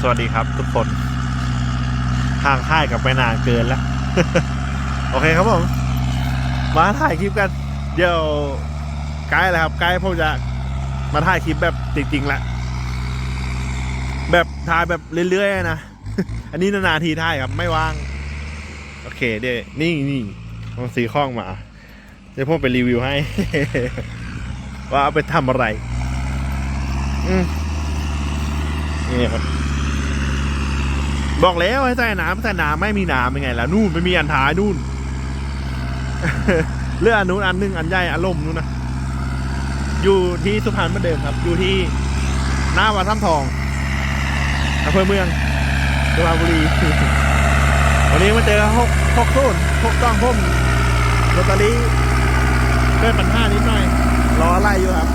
สวัสดีครับทุกคนห่างค่ายกับไปนานเกินแล้ว โอเคครับผม มาถ่ายคลิปกัน เดี๋ยวใกล้แล้วครับใกล้ผมจะมาถ่ายคลิปแบบจริงๆล้วแบบถ่ายแบบเรื่อยๆนะ อันนี้นานๆทีถ่ายครับไม่ว่าง โอเคเดี๋ยวนี่นี่มันสีข้องมา เดี๋ยวผมไปรีวิวให้ ว่าเอาไปทำอะไร อืมนี่ครับ บอกแล้วให้ใส่น้ำใส่น้ำไม่มีน้ำเป็นไงล่ะนู่นไม่มีอันท้ายนู่นเลือกอันนู้นอันหนึงอันใหญ่อารมณ์นู้นนะอยู่ที่สุพรรณเหมือนเดิมครับ อยู่ที่หน้าวัดถ้ำทองอำเภอเมืองสุพรรณบุรีวันนี้มาเจอหกหกต้นหกต้องพุ่มลอตเตอรี่เกิดปัญหานิดหน่อยรออะไรอยู่ครับ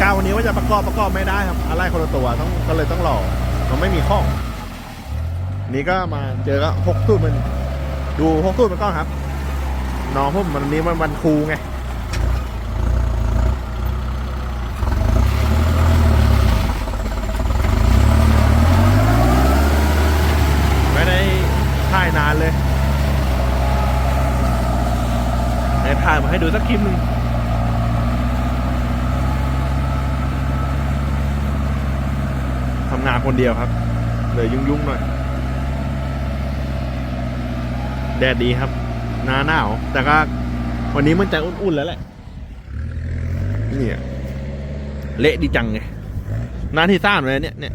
กาววันนี้ว่าจะประกอบประกอบไม่ได้ครับ อะไรคนละตัวต้องก็เลยต้องรอ มันไม่มีข้องนี่ก็มาเจอก็หกตู้มัน ดูหกตู้มันก็ครับ น้องผมวันนี้มันวันครูไงไม่ได้ถ่ายนานเลยไหนถ่ายมาให้ดูสักคลิปหนึ่งำงานคนเดียวครับ เลยยุ่งๆหน่อย แดดดีครับ หนาหนาว แต่ก็วันนี้มันจะอุ่นๆแล้วแหละ เนี่ยเละดีจังไงหน้าที่สร้างเลยเนี่ยเนี่ย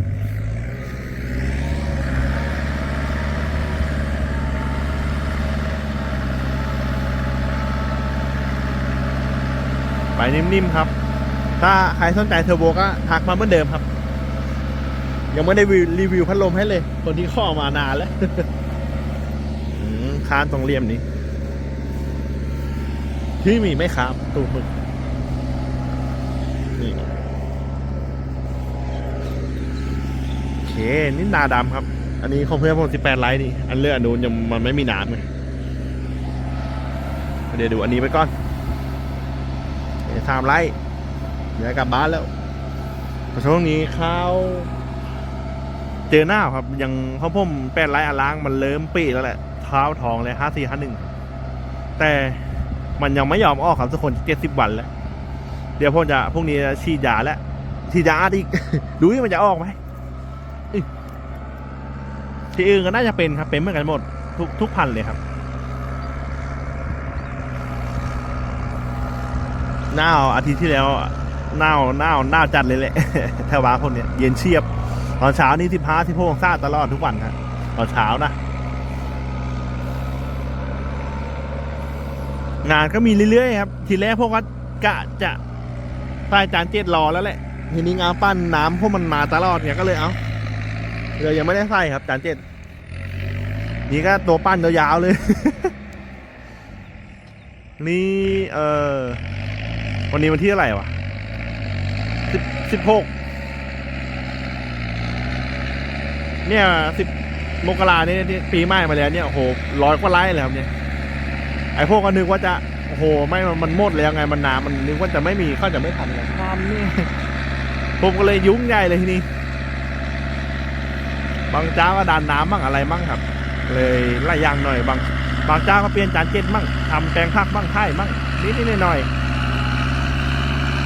ไปนิ่มๆครับ ถ้าใครสนใจเทอร์โบก็ทักมาเหมือนเดิมครับ ยังไม่ได้รีวิวพัดลมให้เลย คนที่ข้อมานานแล้วอืมค้านตรงเลี่ยมนี้ที่มีไหมครับตูหมึกนี่โอเคนี่นาดำครับ อันนี้ของเพื่อนผมสิบแปดไลท์นี่ อันเลือกอันนู้นยังมันไม่มีน้ำไงเดี๋ยวดูอันนี้ไปก่อนสามไร่เดี๋ยวกลับบ้านแล้วช่วงนี้ข้าว เจอหน้าครับ ยังเขาพ่มแปดไรอาล้างมันเริ่มปีแล้วแหละเท้าทองเลยห้าสี่ห้าหนึ่งแต่มันยังไม่ยอมออกครับทุกคนเจ็ดสิบวันแล้ว เดี๋ยวพ่อจะพรุ่งนี้ฉีดยาแล้วฉีดยาอีกดูว่ามันจะออกไหมที่อื่นก็น่าจะเป็นครับเป็นเหมือนกันหมด ทุกทุกพันเลยครับหน้าอาทิตย์ที่แล้วหน้าหน้าหน้าจัดเลยแหละแถวบ้านคนเนี้ยเย็นเชียบ ตอนเช้านี่สิบห้าสิบหกองศาตลอดทุกวันครับตอนเช้านะ งานก็มีเรื่อยๆครับ ทีแรกพวกก็กะจะใต้จานเจ็ดรอแล้วแหละ ทีนี้งานปั้นน้ำพวกมันมาตลอดเนี่ยก็เลยเอาเลยยังไม่ได้ใส่ครับจานเจ็ดนี่ก็ตัวปั้นยาวๆเลย นี่ เออวันนี้วันที่เท่าไรวะสิบสิบหก เนี่ยสิบมกราเนี่ยที่ปีใหม่มาแล้วเนี่ยโอ้โหร้อยกว่าไร่เลยครับเนี่ยไอ้พวกก็นึกว่าจะโอ้โหไม่มันมันหมดแล้วไงมันน้ำมันนึกว่าจะไม่มีเขาจะไม่ทำกันทำนี่ผมก็เลยยุ่งใหญ่เลยทีนี้บางเจ้าก็ดันน้ำบ้างอะไรบ้างครับ เลยไล่ยางหน่อยบาง บางเจ้าก็เปลี่ยนจานเจ็ดบ้างทำแปลงพักบ้างไข่บ้างนิดนิดหน่อย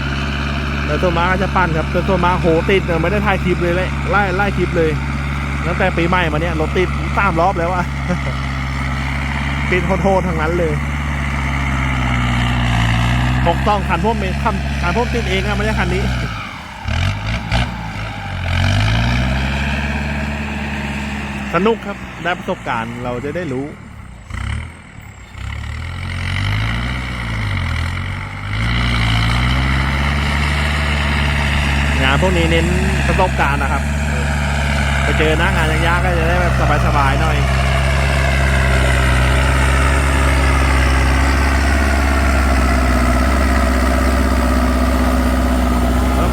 ๆแต่ตัวมาก็จะปั้นครับแต่ตัวมาโหติดเนี่ยไม่ได้ถ่ายคลิปเลยเลยไล่ไล่คลิปเลย ตั้งแต่ปีใหม่มาเนี่ยรถติดสามรอบแล้วอะติดโทษทั้งนั้นเลยตกต้องคันพวกเมคันคันพวกติดเองอะไม่ใช่คันนี้สนุกครับ ได้ประสบการณ์เราจะได้รู้ งานพวกนี้เน้นประสบการณ์นะครับ ไปเจอหน้างานยากๆก็จะได้แบบสบายๆหน่อย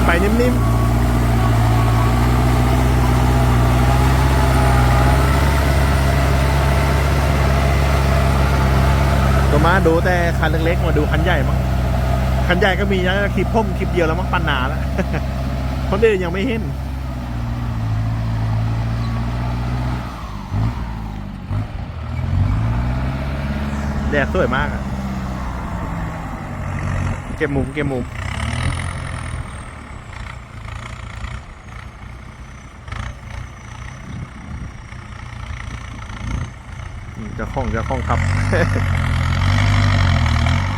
ไปนิ่มๆตัวมาดูแต่คันเล็กๆ มาดูคันใหญ่มั้งคันใหญ่ก็มีนะคลิปพ่มคลิปเดียวแล้วมั้งปันหนาแล้วคนอื่นยังไม่เห็น แดดสวยมากอะเก็บมุมเก็บมุมอืมเจะคล้องจะคล้องครับ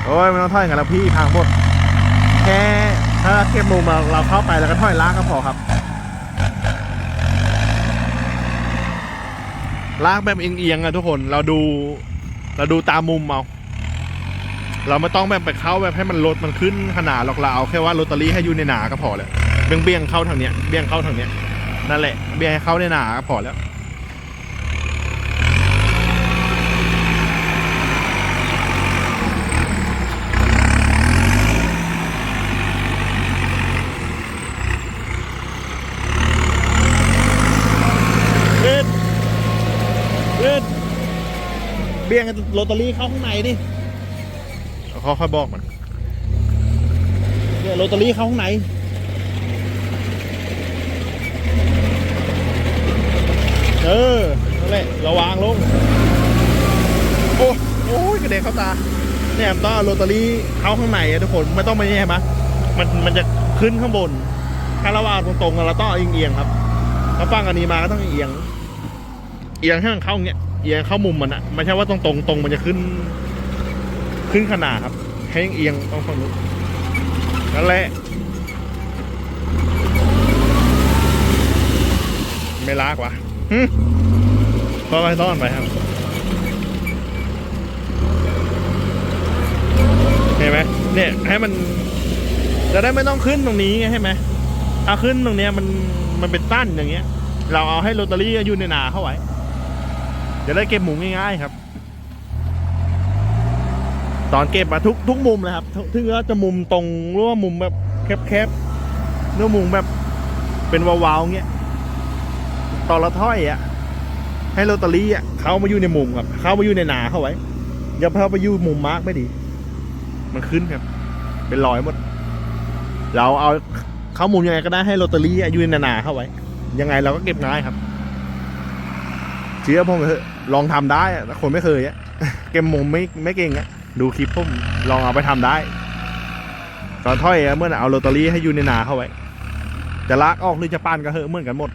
โอ้ยไม่ต้องถอยกันแล้วพี่ทางหมดแค่ถ้าเก็บมุมเราเราเข้าไปแล้วก็ถอยล้างก็พอครับลากแบบเอียงๆอะทุกคนเราดู เราดูตามมุมเอาเราไม่ต้องแบบไปเข้าแบบให้มันลดมันขึ้นขนาดหรอกเราเอาแค่ว่าลอตเตอรี่ให้อยู่ในหนาก็พอแล้วเบี้ยงเบี้ยงเข้าทางเนี้ยเบี้ยงเข้าทางเนี้ยนั่นแหละเบี้ยงให้เข้าในหนาก็พอแล้ว เอ็ดเอ็ดเบี้ยงโรตารี่เข้าข้างในดิเขาค่อยบอกมันเนี่ยโรตารี่เข้าข้างในเออนั่นแหละระวางลงโอ้โอ้ยกระเด็นเข้าตาเนี่ยมันต้องเอาโรตารี่เข้าข้างในอะทุกคนไม่ต้องไปแย่มะมันมันจะขึ้นข้างบน ถ้าเราเอาตรงๆเราต้องเอาเอียงๆครับถ้าฟังอันนี้มาก็ต้องเอียง เอียงให้มันเข้าอย่างเงี้ย เอียงเข้ามุมมันอะไม่ใช่ว่าตรงตรงตรงมันจะขึ้น ขึ้นขนาดครับ ให้เอียงต้องฝั่งนู้นนั่นแหละไม่ลากว่ะหึซ่อนไปซ่อนไปครับเห็นไหมเนี่ยให้มันจะได้ไม่ต้องขึ้นตรงนี้ไงใช่ไหมถ้าขึ้นตรงเนี้ยมันมันเป็นตั้นอย่างเงี้ย เราเอาให้โรตารี่อยู่ในนาเข้าไว้ จะได้เก็บหมูง่ายๆครับ ตอนเก็บมาทุกทุกมุมเลยครับถึงว่าจะมุมตรงหรือว่ามุมแบบแคบๆหรือมุมแบบเป็นวาวๆเงี้ยตอนละถ้อยอะให้โรตารี่อะเข้ามาอยู่ในมุมครับเข้ามาอยู่ในหนาเข้าไว้อย่าเข้าไปอยู่มุมมาร์กไม่ดี มันขึ้นครับ เป็นรอยหมด เราเอาเข้ามุมยังไงก็ได้ให้โรตารี่อะยู่ในหนาเข้าไว้ ยังไงเราก็เก็บง่ายครับเชื่อผมเถอะ ลองทำได้อะแต่คนไม่เคยอะเก็บมุมไม่ไม่เก่งอะดูคลิปผมลองเอาไปทำได้ตอนถ้อยอะเมื่อน่ะเอาโรตารี่ให้อยู่ในนาเข้าไว้จะลากออกหรือจะปั้นก็เหอะเหมือนกันหมด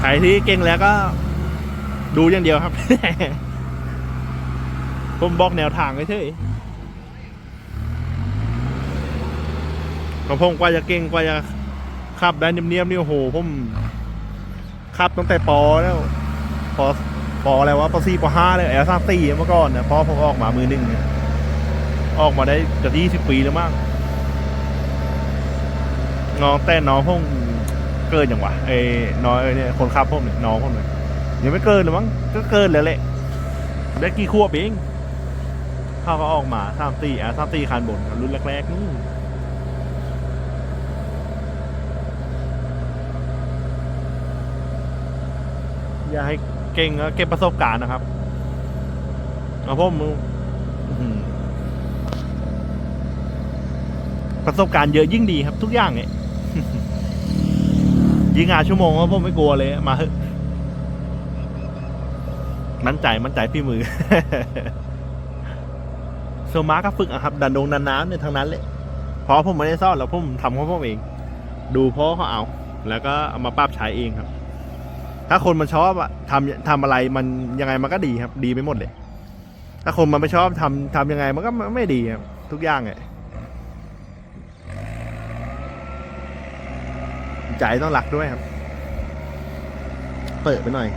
ใครที่เก่งแล้วก็ดูอย่างเดียวครับ ผมบอกแนวทางเฉย ๆของกว่าจะเก่งกว่าจะขับได้เนียบๆนี่โอ้โหผมขับตั้งแต่ปอแล้วปอปออะไรวะปอสี่ปอห้าเลยแอลซ่าตีเมื่อก่อนเนี่ยพอผมออกมามือหนึ่งเนี่ยออกมาได้จะยี่สิบปีแล้วมั้งน้องแต่น้องผมเกินอย่างวะไอ้น้อยเนี่ยคนขับผมเนี่ยน้องผมเนี่ยยังไม่เกินหรือมั้งก็เกินแล้วแหละได้กี่ขวบเองเขาก็ออกมาสามตีแอะสาตีคันบนรุ่นแรกๆนู่น อย่าให้เก่งเก็บประสบการณ์นะครับเอาพ่อมือประสบการณ์เยอะยิ่งดีครับ ทุกอย่างเนี่ยยิงหานชั่วโมงว่าผมไม่กลัวเลยมาเถอะมั่นใจมั่นใจพี่มือโซมาก็ฝึกอะครับ ดันดงดันน้ำเนี่ยทั้งนั้นเลยเพราะผมไม่ได้ซ่อนแล้วผมทำของผมเอง ดูพ่อเขาเอา แล้วก็เอามาปรับใช้เองครับ ถ้าคนมันชอบอะทำทำอะไรมันยังไงมันก็ดีครับ ดีไปหมดเลย ถ้าคนมันไม่ชอบทำทำยังไงมันก็ไม่ดีครับทุกอย่างเลยใจต้องหลักด้วยครับ เปิดไปหน่อย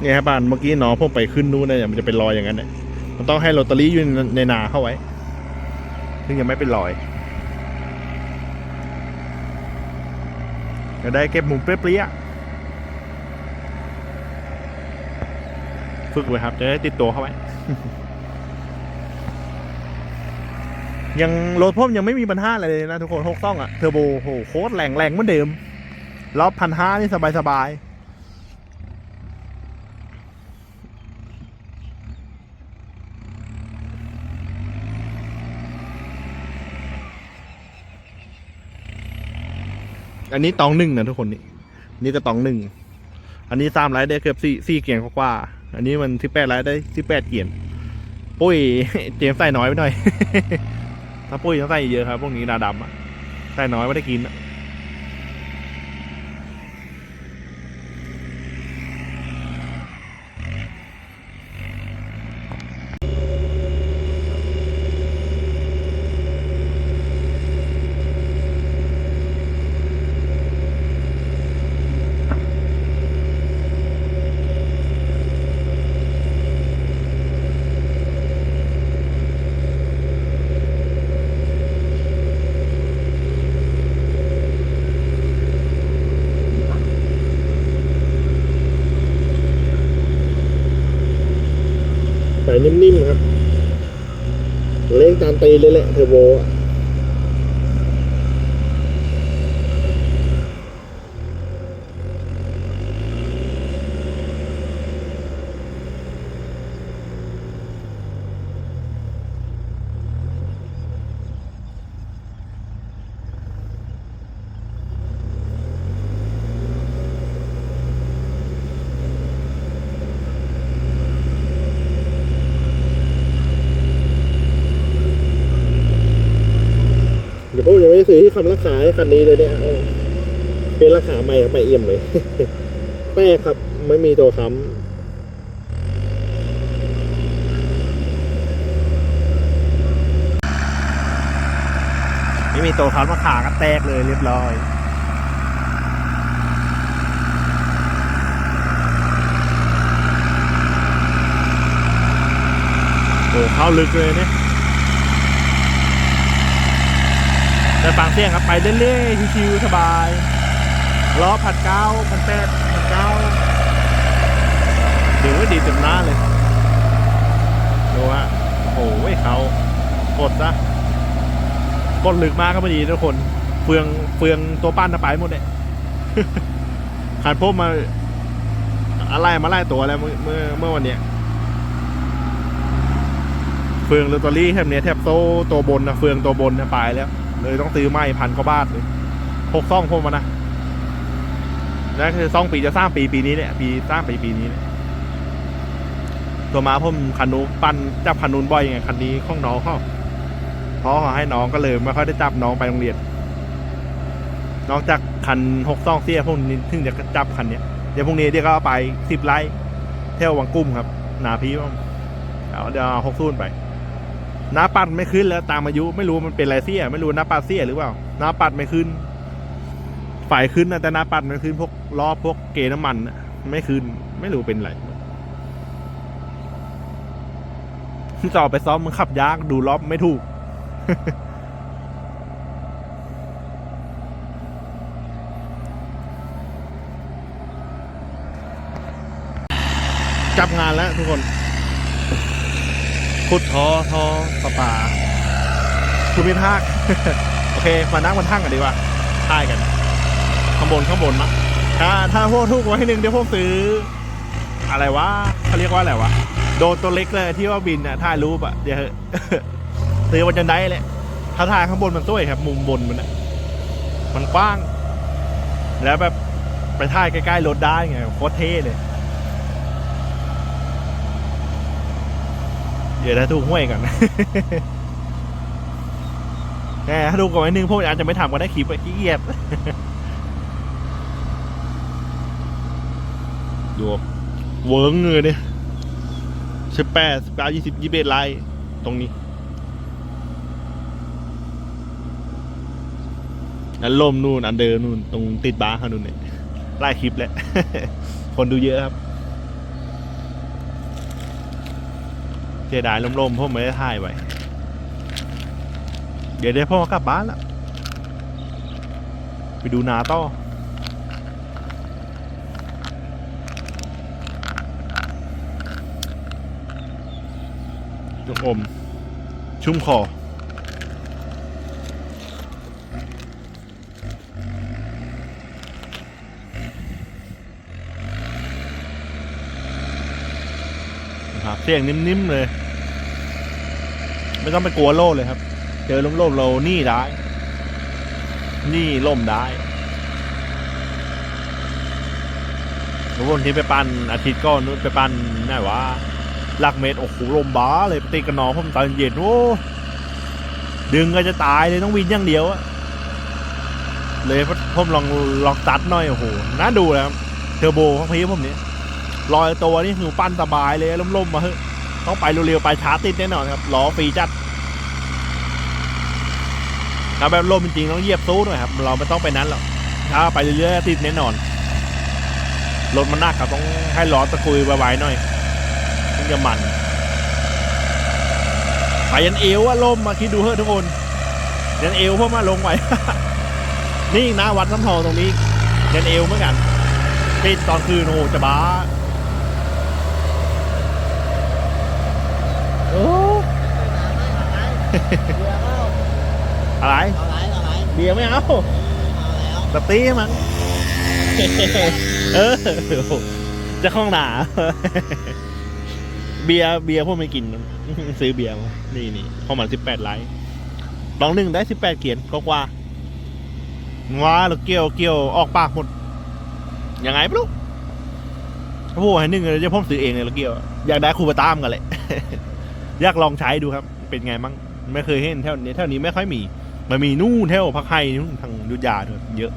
เนี่ยครับบ้านเมื่อกี้น้องผมไปขึ้นนู้นเนี่ยมันจะเป็นรอยอย่างนั้นเนี่ยมันต้องให้โรตารี่อยู่ในในนาเข้าไว้ซึ่งยังไม่เป็นรอยจะได้เก็บมุมเปรี้ยๆ ฝึกไว้ครับ จะได้ติดตัวเข้าไว้ ยังรถพ่มยังไม่มีปัญหาอะไรเลยนะทุกคนหกซ่องอะเทอร์โบโหโคตรแรงแรงเหมือนเดิมรอบพันห้านี่สบายสบายอันนี้ตองหนึ่งนะทุกคนนี่นี่ก็ตองหนึ่ง อันนี้สามไลท์ได้เกือบสี่สี่เกียร์กว่า อันนี้มันที่แปดไร้ได้ที่แปดเกียนปุ้ยเจมใส่น้อยไปหน่อย ถ้าปุ้ยต้องใส่เยอะครับ พวกนี้ดาดำอะใส่น้อยไม่ได้กินอะ ใส่นิ่มๆครับ เล่นตามตีเลยแหละเทอร์โบอะ ยังไม่ซื้อที่คำราคาให้คันนี้เลยเนี่ยเป็นราคาใหม่ครับไม่เอี่ยมเลยแป้ครับ ไม่มีตัวค้ำไม่มีตัวค้ำมาขาก็แตกเลยเรียบร้อย โอ้เข้าลึกเลยเนี่ย แต่ฟังเสียงครับไปเรื่อยๆชิวๆสบายล้อผัดเก้าพันแปดพันเก้าถือว่าดีเต็มหน้าเลยดูฮะโอ้โหเขากดซะกดลึกมากก็พอดีทุกคนเฟืองเฟืองตัวปั้นน่ะไปหมดเลยขาดพบมาอะไรมาไล่ตัวแล้วเมื่อเมื่อเมื่อวันเนี้ยเฟืองลอตเตอรี่แทบเนี้ยแทบโซ่ตัวบนนะเฟืองตัวบนเนี่ยไปแล้ว เลยต้องซื้อไม้พันกว่าบาทเลยหกซ่องพวกมันนะนั่นคือซ่องปีจะสร้างปีปีนี้เนี่ยปีสร้างปีปีนี้เนี่ยตัวมาผมคันนูปั้นจับคันนูนบ่อยยังไงคันนี้ข้องน้องเขาเพราะขาให้น้องก็เลยไม่ค่อยได้จับน้องไปโรงเรียนนอกจากคันหกซ่องเสียพวกนี้ถึงจะจับคันเนี้ยเดี๋ยวพรุ่งนี้เดี๋ยวก็เอาไปสิบไลท์เที่ยววังกุ้มครับ หนาพี่ว่าเอาเดี๋ยวเอาหกซูนไป น้าปัดไม่ขึ้นแล้วตามอายุไม่รู้มันเป็นไรเสียไม่รู้น้าปัดเสียหรือเปล่าน้าปัดไม่ขึ้น ฝ่ายขึ้นนะแต่น้าปัดไม่ขึ้นพวกล้อพวกเกน้ำมันนะไม่ขึ้น ไม่รู้เป็นไรต่อไปซ้อมมันขับยากดูล้อไม่ถูกจับงานแล้วทุกคน ขุดทอทอปลาปลาภูมิภาค โอเค มานั่งบนทั้งกันดีกว่าท่ายกัน ข้างบนข้างบนนะถ้าถ้าพวกทุกไว้หนึ่งเดี๋ยวพวกซื้อ อะไรวะเขาเรียกว่าอะไรวะ โดนตัวเล็กเลยที่ว่าบินอะถ่ายรูปอะเดี๋ยวซื้อวันจันได้แหละถ้าถ่ายข้างบนมันสวยครับ มุมบนมันอะมันกว้าง แล้วแบบไปถ่ายใกล้ๆรถได้ไงโคตรเท่เลย ดี๋ยวถ้าถูกห้วยก่อนแหมถ้าถูกก่อนไว้นึงพวกอาจจะไม่ทำก็ได้คลิปไปขี้เกียจดูเวิร์งเงยเนี่ยสิบแปดสิบเก้ายี่สิบยี่สิบเอ็ดไลน์ตรงนี้อันล่มนู่นอันเดิมนู่นตรงติดบาร์เขานู่นเนี่ยไล่คลิปแล้ว คนดูเยอะครับ เสียดายลมๆพ่อไม่ได้ถ่ายไว้เดี๋ยวได้พ่อกลับบ้านละไปดูนาต่อลูกอมชุ่มคอ เสียงนิ่มๆเลย ไม่ต้องไปกลัวโล่เลยครับ เจอล้มๆเรานี่ได้ นี่ล่มได้หนูวันที่ไปปั่นอาทิตย์ก็นู้นไปปั่นไหนวะหลักเมตรโอ้โหลมบ้าเลยตีกันนองผมตอนเย็นโอ้ดึงก็จะตายเลยต้องวินอย่างเดียวอะเลยผมลองล็อกตัดหน่อยโอ้โหน่าดูนะครับเทอร์โบของพี่ผมเนี่ย ลอยตัวนี่คือปั้นสบายเลยล่มๆมาเฮ้ยต้องไปเร็วๆไปช้าติดแน่นอนครับล้อฟรีจัดถ้าแบบลมจริงๆต้องเหยียบตู้หน่อยครับ เราไม่ต้องไปนั้นหรอกถ้าไปเรื่อยๆติดแน่นอนรถมันหนักครับต้องให้ล้อตะกุยไวๆหน่อยถึงจะมันไปยันเอวอะล่มมาคิดดูเถอะทุกคนยันเอวเพราะมาลงไว้นี่นะวัดน้ำทองตรงนี้ยันเอวเหมือนกันติดตอนคืนโอ้จะบ้าโอ้ อะไรเบียร์ไม่เอาสตีมันเออโอ้โหจะข้องหนาเบียร์เบียร์พวกไม่กิน ซื้อเบียร์มานี่นี่ข้าวมันสิบแปดไลท์ลองหนึ่งได้สิบแปดเขียนก็กว่าว้าแล้วเกี่ยวเกี่ยวออกปากหมดยังไงไม่รู้โอ้โหให้หนึ่งเลยจะพ่อมซื้อเองเลยแล้วเกี่ยว อยากได้คูปตามกันเลยอยากลองใช้ดูครับ เป็นไงมั่ง ไม่เคยเห็นแถวนี้แถวนี้ไม่ค่อยมี มันมีนู่นแถวพักไฮนู่นทางยุธยาด้วยเยอะ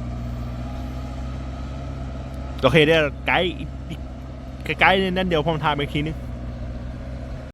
โอเคได้ไกด์อีกใกล้ๆนั่นเดี๋ยวผมทายไปอีกทีนึง